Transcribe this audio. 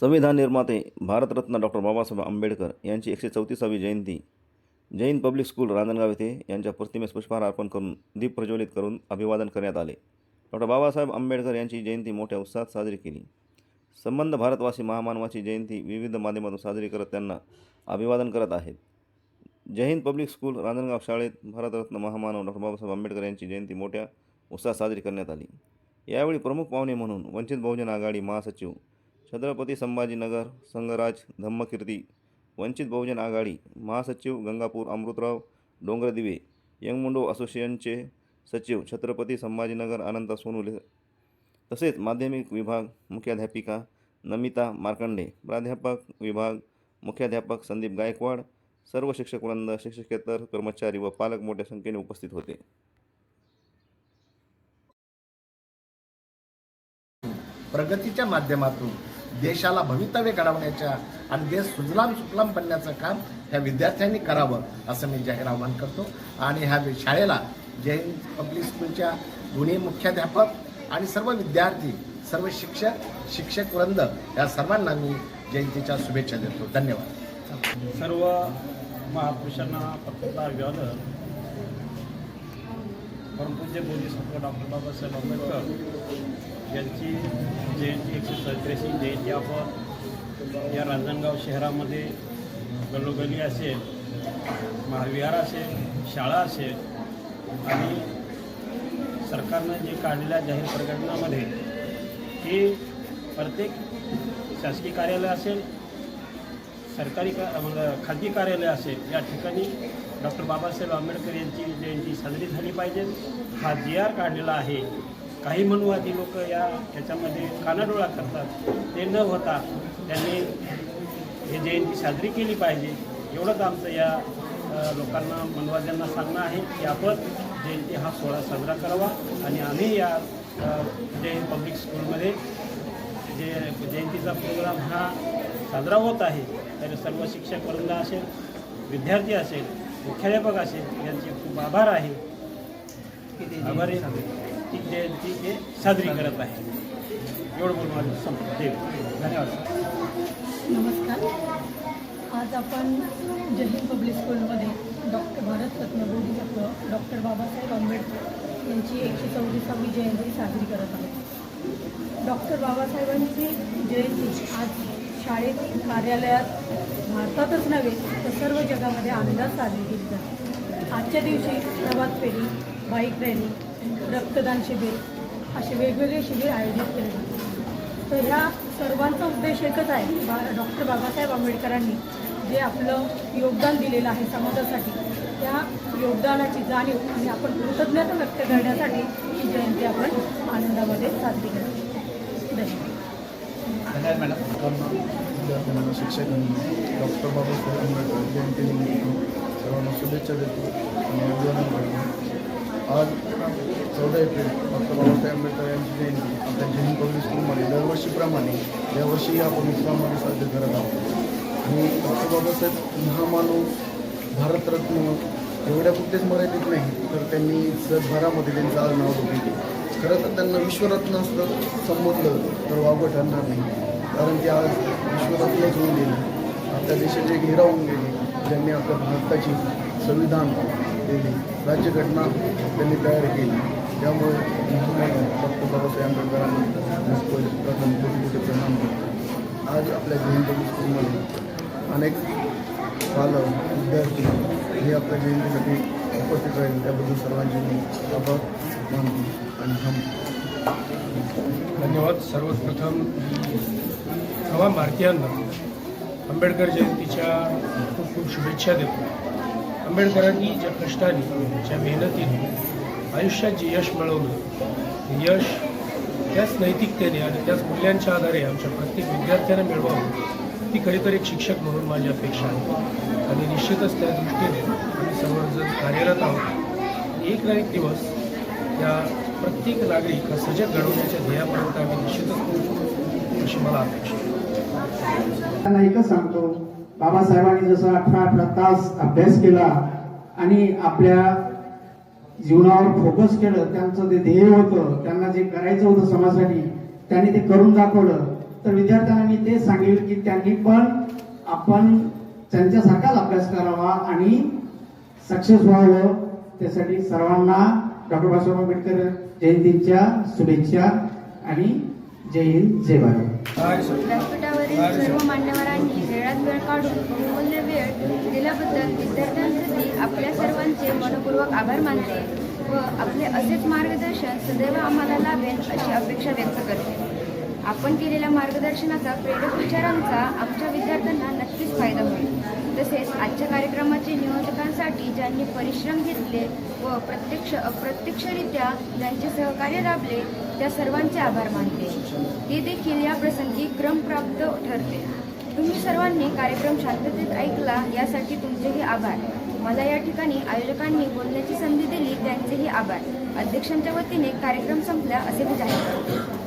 संविधान निर्माते भारतरत्न डॉक्टर बाबासाहेब आंबेडकर यांची एकशे चौतीसावी जयंती जैन पब्लिक स्कूल रांजणगाव येथे यांच्या प्रतिमेस पुष्पहार अर्पण करून दीप प्रज्वलित करून अभिवादन करण्यात आले. डॉक्टर बाबासाहेब आंबेडकर यांची जयंती मोठ्या उत्साहात साजरी केली. संबंध भारतवासी महामानवाची जयंती विविध माध्यमातून साजरी करत त्यांना अभिवादन करत आहेत. जैन पब्लिक स्कूल रांजणगाव शाळेत भारतरत्न महामानव डॉक्टर बाबासाहेब आंबेडकर यांची जयंती मोठ्या उत्साहात साजरी करण्यात आली. यावेळी प्रमुख पाहुणे म्हणून वंचित बहुजन आघाडी महासचिव छत्रपती संभाजीनगर संघराज धम्मकीर्ती वंचित बहुजन आघाडी महासचिव गंगापूर अमृतराव डोंगरदिवे यंगमुंडो असोसिएशनचे सचिव छत्रपती संभाजीनगर अनंत सोनुले तसेच माध्यमिक विभाग मुख्याध्यापिका नमिता मार्कंडे प्राध्यापक विभाग मुख्याध्यापक संदीप गायकवाड सर्व शिक्षकवृंद शिक्षकेतर कर्मचारी व पालक मोठ्या संख्येने उपस्थित होते. प्रगतीच्या माध्यमातून देशाला भवितव्य घडवण्याच्या आणि देश सुजलाम सुफलाम बनण्याचं काम ह्या विद्यार्थ्यांनी करावं असं मी जाहीर आव्हान करतो. आणि ह्या शाळेला जैन पब्लिक स्कूलच्या दोन्ही मुख्याध्यापक आणि सर्व विद्यार्थी सर्व शिक्षक शिक्षक वृंद या सर्वांना मी जयंतीच्या शुभेच्छा देतो. धन्यवाद. सर्व महापुरुषांना पत्रकार अभिवादन. परमपूज्य बोधिसत्व डॉक्टर बाबासाहेब आंबेडकर त्यांची जयंती एकशे सत्याऐंशी जयंती आपण या रांजणगाव शहरामध्ये गलोगली असेल महाविहार असेल शाळा असेल आणि सरकारनं जे काढलेल्या जाहीर प्रकटनामध्ये की प्रत्येक शासकीय कार्यालय असेल सरकारी का खाजगी कार्यालय असेल या ठिकाणी डॉक्टर बाबासाहेब आंबेडकर यांची जयंती साजरी झाली पाहिजे. हा जी आर काढलेला आहे. काही मनुवादी लोक या याच्यामध्ये कानाडोळा करतात. ते न होता त्यांनी हे जयंती साजरी केली पाहिजे. एवढंच आमचं या लोकांना मनवाद्यांना सांगणं आहे की आपण जयंती हा सोहळा साजरा करावा आणि आम्ही या जैन पब्लिक स्कूलमध्ये जे जयंतीचा प्रोग्राम हा साजरा होत आहे तर सर्व शिक्षक वृंद असेल विद्यार्थी असेल मुख्याध्यापक असेल यांचे खूप आभार आहे. आभारी ती जयंती साजरी करत आहे. एवढं बोलून माझं संपते धन्यवाद. नमस्कार. आज आपण जय पब्लिक स्कूलमध्ये डॉक्टर भारतरत्न बोधिसत्व डॉक्टर बाबासाहेब आंबेडकर यांची एकशे चौतीसावी जयंती साजरी करत आहोत. डॉक्टर बाबासाहेबांची जयंती आज शाळेत कार्यालयात भारतातच नव्हे तर सर्व जगामध्ये आनंदात साजरी केली जाते. आजच्या दिवशी प्रभात फेरी बाईक रॅली रक्तदान शिबिर असे वेगवेगळे शिबिर आयोजित केले जातात. तर ह्या सर्वांचा उद्देश एकच आहे बा डॉक्टर बाबासाहेब आंबेडकरांनी जे आपलं योगदान दिलेलं आहे समाजासाठी त्या योगदानाची जाणीव आणि आपण कृतज्ञता व्यक्त करण्यासाठी ही जयंती आपण आनंदामध्ये साजरी करतो. धन्यवाद. विद्यार्थ्यांना शिक्षकांना डॉक्टर बाबासाहेब आंबेडकर जयंतीनिमित्त सर्वांना शुभेच्छा देतो आणि योगदान आज चौदा एप्रिल डॉक्टर बाबासाहेब आंबेडकर यांची जयंती. आपल्या जैन पब्लिक स्कूलमध्ये दरवर्षीप्रमाणे यावर्षी या पब्लिक स्कूलमध्ये साध्य करत आहोत. आणि डॉक्टर बाबासाहेब महामानव भारतरत्न एवढ्या कुठेच मर्यादित नाही तर त्यांनी जगभरामध्ये त्यांचं आज नाव घेतले खरं तर त्यांना विश्वरत्न असलं संबोधलं तर वावगं ठरणार नाही. कारण की आज विश्वरत्नच होऊन गेले. आपल्या देशाचे घेरा होऊन गेले. ज्यांनी आपल्या भारताची संविधान दिली राज्यघटना त्यांनी तयार केली. त्यामुळे डॉक्टर बाबासाहेब आंबेडकरांना प्रथम कोटी प्रणाम करतो आज आपल्या जयंती स्कूलमध्ये अनेक पालक विद्यार्थी हे आपल्या जयंतीसाठी उपस्थित राहील. त्याबद्दल सर्वांचे मी आभार मानतो आणि हम धन्यवाद. सर्वप्रथम सर्व भारतीयांना आंबेडकर जयंतीच्या खूप खूप शुभेच्छा देतो. आंबेडकरांनी ज्या कष्टाने ज्या मेहनतीने आयुष्यात जे यश मिळवलं यश त्याच नैतिकतेने आणि त्याच मूल्यांच्या आधारे आमच्या प्रत्येक विद्यार्थ्यांना मिळवावं ती खरी एक शिक्षक म्हणून माझी अपेक्षा आहे. आणि निश्चितच त्या दृष्टीने आम्ही सर्वजण कार्यरत आहोत. एक ना एक दिवस या प्रत्येक नागरिक हा सजग घडवण्याच्या ध्येयापर्यंत आम्ही निश्चितच पोहोचू अशी मला अपेक्षा आहे. एकच सांगतो बाबासाहेबांनी जसं अठरा अठरा तास अभ्यास केला आणि आपल्या जीवनावर फोकस केलं त्यांचं ते ध्येय होतं त्यांना जे करायचं होतं समाजासाठी त्यांनी ते करून दाखवलं. तर विद्यार्थ्यांना मी ते सांगेल की त्यांनी पण आपण त्यांच्यासारखाच अभ्यास करावा आणि सक्सेस व्हावं. त्यासाठी सर्वांना डॉक्टर बाबासाहेब आंबेडकर जयंतीच्या शुभेच्छा आणि जय हिंद जय भारत. व्यासपीठावरील सर्व मान्यवरांनी वेळात वेळ काढून बहुमूल्य वेळ दिल्याबद्दल विद्यार्थ्यांप्रती आपल्या सर्वांचे मनपूर्वक आभार मानते व आपले असेच मार्गदर्शन सदैव आम्हाला लाभेल अशी अपेक्षा व्यक्त करते. आपण केलेल्या मार्गदर्शनाचा प्रेरक विचारांचा आमच्या विद्यार्थ्यांना नक्कीच फायदा होईल. तसेच आजच्या कार्यक्रमाचे नियोजकांसाठी ज्यांनी परिश्रम घेतले व प्रत्यक्ष अप्रत्यक्षरित्या ज्यांचे सहकार्य लाभले त्या सर्वांचे आभार मानते. ते देखील या प्रसंगी क्रमप्राप्त ठरते. तुम्ही सर्वांनी कार्यक्रम शांततेत ऐकला यासाठी तुमचेही आभार. मला या ठिकाणी आयोजकांनी बोलण्याची संधी दिली त्यांचेही आभार. अध्यक्षांच्या वतीने कार्यक्रम संपला असे मी जाहीर करतो.